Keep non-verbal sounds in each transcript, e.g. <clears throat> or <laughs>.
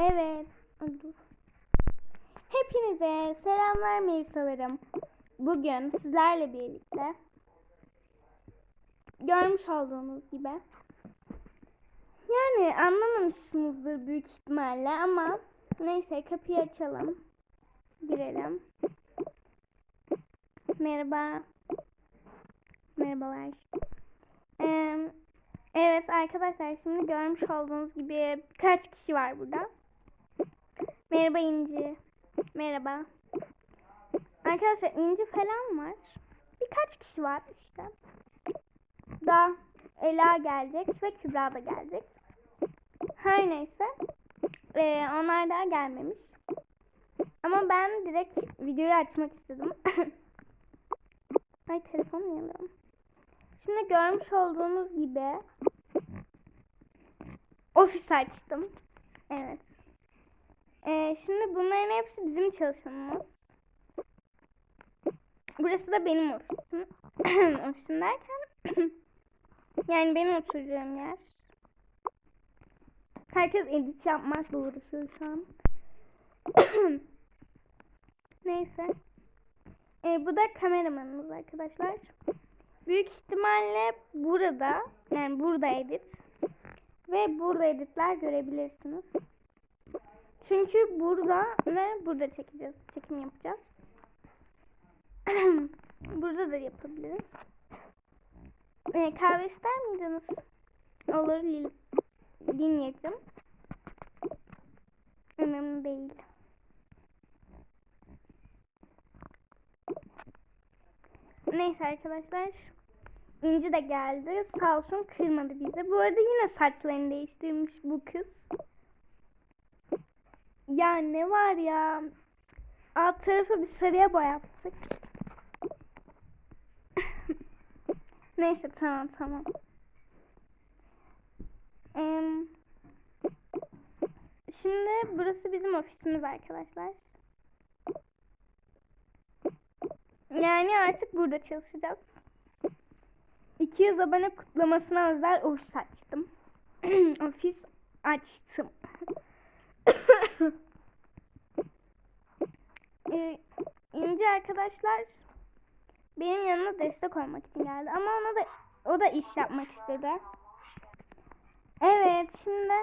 Evet. Hepinize selamlar Melisalarım. Bugün sizlerle birlikte görmüş olduğunuz gibi yani anlamamışsınızdır büyük ihtimalle ama neyse kapıyı açalım. Girelim. Merhaba. Merhabalar. Ee, evet arkadaşlar şimdi görmüş olduğunuz gibi kaç kişi var burada? Merhaba İnci. Merhaba. Arkadaşlar İnci falan var. Birkaç kişi var işte. Da Ela gelecek ve Kübra da gelecek. Her neyse. Ee, onlar daha gelmemiş. Ama ben direkt videoyu açmak istedim. <laughs> Ay telefon yanıyorum. Şimdi görmüş olduğunuz gibi ofis açtım. Evet. Ee, şimdi bunların hepsi bizim çalışanımız. Burası da benim ofisim. <clears throat> ofisim derken <clears throat> yani benim oturacağım yer. Herkes edit yapmakla uğraşıyor şu an. <clears throat> Neyse. Ee, bu da kameramanımız arkadaşlar. Büyük ihtimalle burada yani burada edit ve burada editler görebilirsiniz. Çünkü burada ve burada çekeceğiz. Çekim yapacağız. <clears throat> burada da yapabiliriz. Ee, kahve ister miydiniz? Olur Lin Linyacım. Önemli değil. Neyse arkadaşlar. İnci de geldi. Sağ olsun kırmadı bizi. Bu arada yine saçlarını değiştirmiş bu kız. Ya ne var ya. Alt tarafı bir sarıya boyattık. <laughs> Neyse tamam tamam. Ee, şimdi burası bizim ofisimiz arkadaşlar. Yani artık burada çalışacağız. 200 abone kutlamasına özel <clears throat> ofis açtım. ofis açtım. ee, Arkadaşlar benim yanıma destek olmak için geldi ama ona da o da iş yapmak istedi. Evet şimdi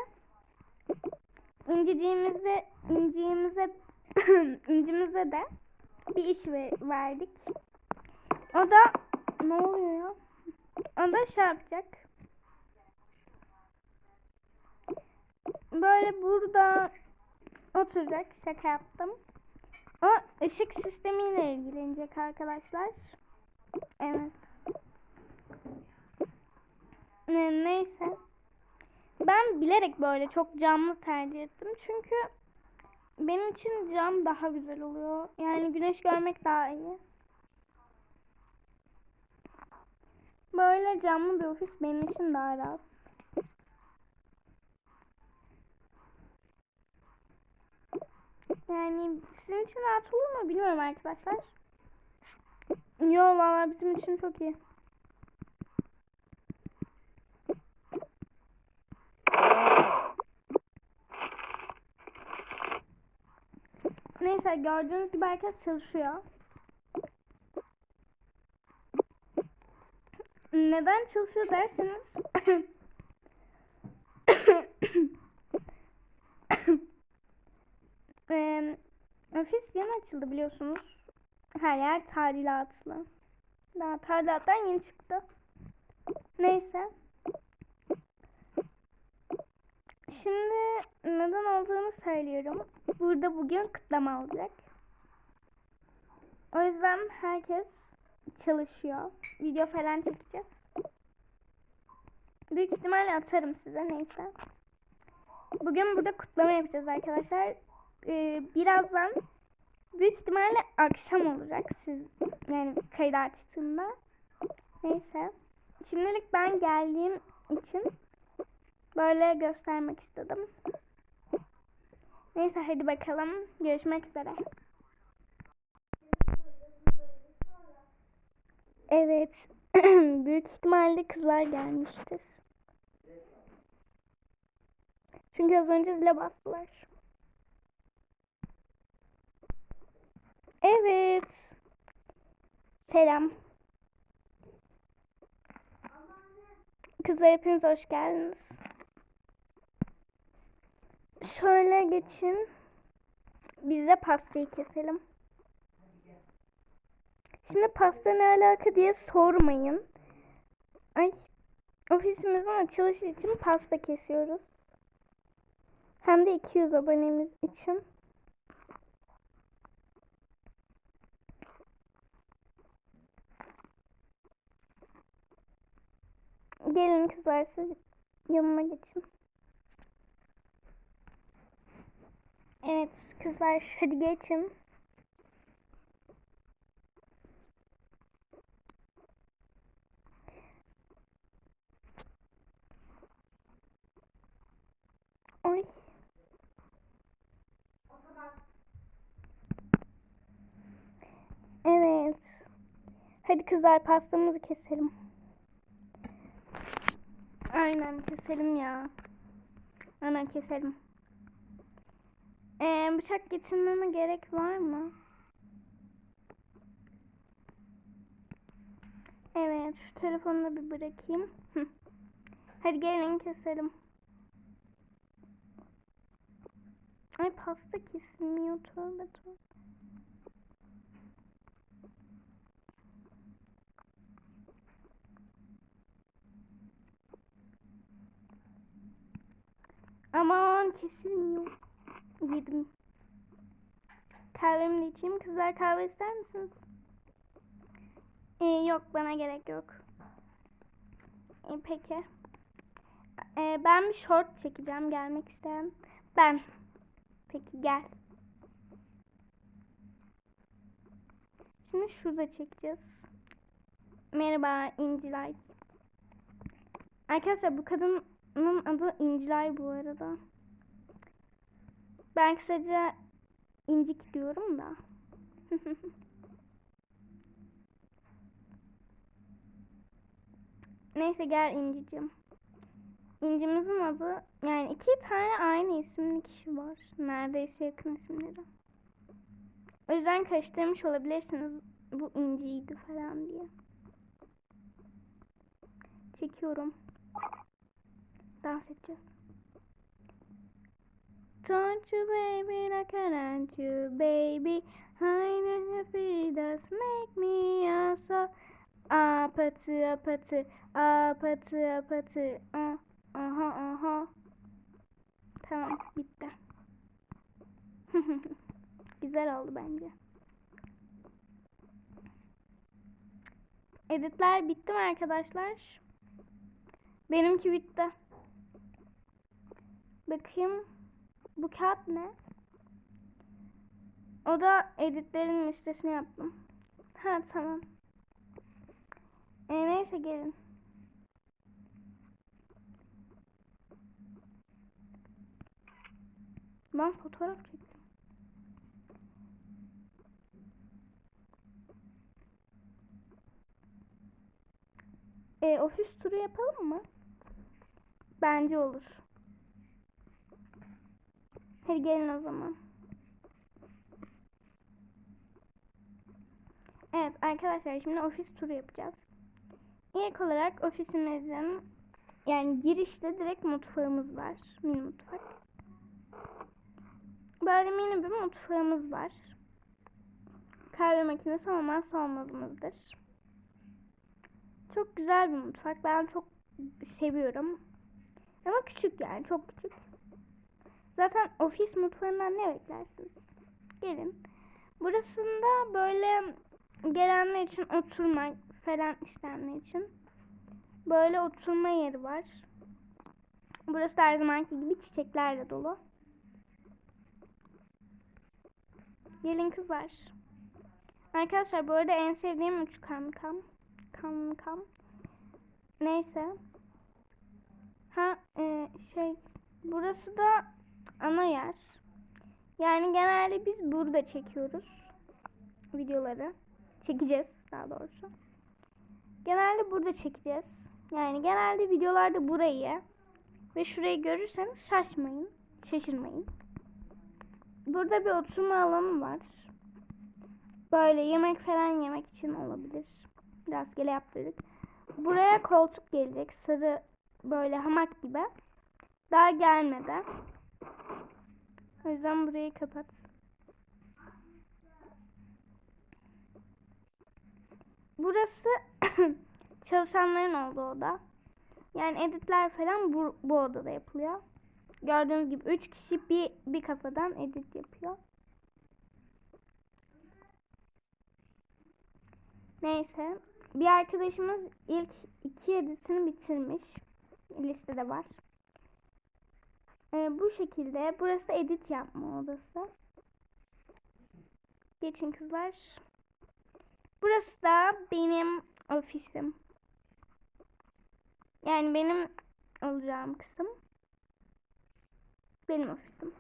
inciciğimize incimize <coughs> incimize de bir iş ver- verdik. O da ne oluyor ya? O da şey yapacak. Böyle burada oturacak. Şaka yaptım. O ışık sistemiyle ilgilenecek arkadaşlar. Evet. Ne, neyse. Ben bilerek böyle çok camlı tercih ettim. Çünkü benim için cam daha güzel oluyor. Yani güneş görmek daha iyi. Böyle camlı bir ofis benim için daha rahat. Yani sizin için rahat olur mu bilmiyorum arkadaşlar. Yo vallahi bizim için çok iyi. Neyse gördüğünüz gibi herkes çalışıyor. Neden çalışıyor derseniz <laughs> ofis yeni açıldı biliyorsunuz. Her yer tadilatlı. Daha tadilattan yeni çıktı. Neyse. Şimdi neden olduğunu söylüyorum. Burada bugün kutlama olacak. O yüzden herkes çalışıyor. Video falan çekeceğiz. Büyük ihtimalle atarım size neyse. Bugün burada kutlama yapacağız arkadaşlar. Ee, birazdan büyük ihtimalle akşam olacak siz yani kaydı açtığımda. Neyse. Şimdilik ben geldiğim için böyle göstermek istedim. Neyse hadi bakalım. Görüşmek üzere. Evet. <clears throat> Büyük ihtimalle kızlar gelmiştir. Çünkü az önce zile bastılar. Evet. Selam. Kızlar hepiniz hoş geldiniz. Şöyle geçin. Biz de pastayı keselim. Şimdi pasta ne alaka diye sormayın. Ay, ofisimizin açılışı için pasta kesiyoruz. Hem de 200 abonemiz için. Gelin kızlar siz yanıma geçin. Evet kızlar hadi geçin. Ay. Evet. Hadi kızlar pastamızı keselim. Aynen keselim ya. Hemen keselim. Ee, bıçak getirmeme gerek var mı? Evet, şu telefonu da bir bırakayım. <laughs> Hadi gelin keselim. Ay pasta kesilmiyor tövbe tövbe. Aman kesilmiyor. Yedim. Kahvemi de içeyim. Kızlar kahve ister misiniz? Ee, yok bana gerek yok. Ee, peki. Ee, ben bir short çekeceğim gelmek isteyen. Ben. Peki gel. Şimdi şurada çekeceğiz. Merhaba İncilay. Arkadaşlar bu kadının adı İncilay bu arada. Ben kısaca incik diyorum da. <laughs> Neyse gel incicim. İncimizin adı yani iki tane aynı isimli kişi var. Neredeyse yakın isimleri. O yüzden karıştırmış olabilirsiniz. Bu inciydi falan diye. Çekiyorum. Dans edeceğiz. Don't you baby like I want you baby Hiding if it does make me also Apatı apatı apatı apatı ah, Aha aha Tamam bitti <laughs> Güzel oldu bence Editler bitti mi arkadaşlar? Benimki bitti. Bakayım. Bu kağıt ne? O da editlerin listesini yaptım. Ha tamam. E, neyse gelin. Ben fotoğraf çektim. E, ofis turu yapalım mı? Bence olur. Hadi gelin o zaman. Evet arkadaşlar şimdi ofis turu yapacağız. İlk olarak ofisimizin yani girişte direkt mutfağımız var. Mini mutfak. Böyle mini bir mutfağımız var. Kahve makinesi olmazsa olmazımızdır. Çok güzel bir mutfak. Ben çok seviyorum. Ama küçük yani çok küçük. Zaten ofis mutfağından ne beklersiniz? Gelin. Burasında böyle gelenler için oturma falan istenenler için böyle oturma yeri var. Burası her zamanki gibi çiçeklerle dolu. Gelin kızlar. Arkadaşlar bu arada en sevdiğim üç kankam. Kankam. Neyse. Ha e, şey burası da yer. Yani genelde biz burada çekiyoruz videoları. Çekeceğiz daha doğrusu. Genelde burada çekeceğiz. Yani genelde videolarda burayı ve şurayı görürseniz şaşmayın. Şaşırmayın. Burada bir oturma alanı var. Böyle yemek falan yemek için olabilir. Rastgele yaptırdık. Buraya koltuk gelecek. Sarı böyle hamak gibi. Daha gelmedi. O yüzden burayı kapat. Burası <coughs> çalışanların olduğu oda. Yani editler falan bu, bu odada yapılıyor. Gördüğünüz gibi 3 kişi bir, bir kafadan edit yapıyor. Neyse. Bir arkadaşımız ilk iki editini bitirmiş. Listede var. Ee, bu şekilde. Burası edit yapma odası. Geçin kızlar. Burası da benim ofisim. Yani benim olacağım kısım. Benim ofisim.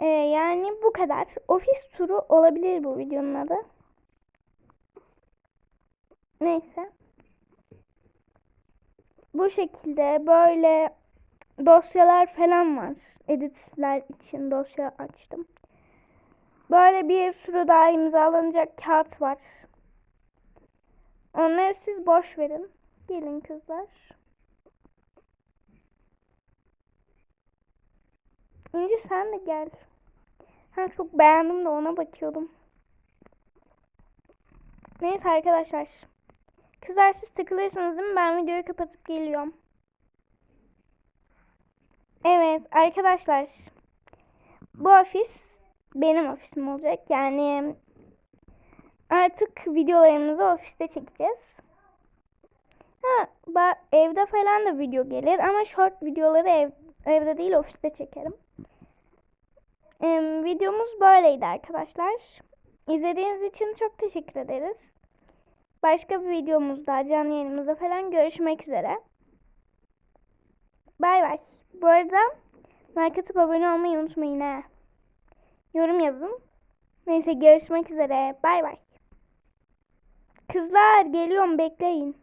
Ee, yani bu kadar. Ofis turu olabilir bu videonun adı. Neyse. Bu şekilde böyle dosyalar falan var. Editler için dosya açtım. Böyle bir sürü daha imzalanacak kağıt var. Onları siz boş verin. Gelin kızlar. İnci sen de gel. Ha çok beğendim de ona bakıyordum. Neyse arkadaşlar. Kızlar siz takılırsanız değil mi? Ben videoyu kapatıp geliyorum. Evet arkadaşlar. Bu ofis benim ofisim olacak. Yani artık videolarımızı ofiste çekeceğiz. Ha, evde falan da video gelir ama short videoları ev, evde değil ofiste çekerim. Ee, videomuz böyleydi arkadaşlar. İzlediğiniz için çok teşekkür ederiz. Başka bir videomuzda, canlı yayınımızda falan görüşmek üzere. Bay bay. Bu arada like atıp abone olmayı unutmayın ha. Yorum yazın. Neyse görüşmek üzere. Bay bay. Kızlar geliyorum bekleyin.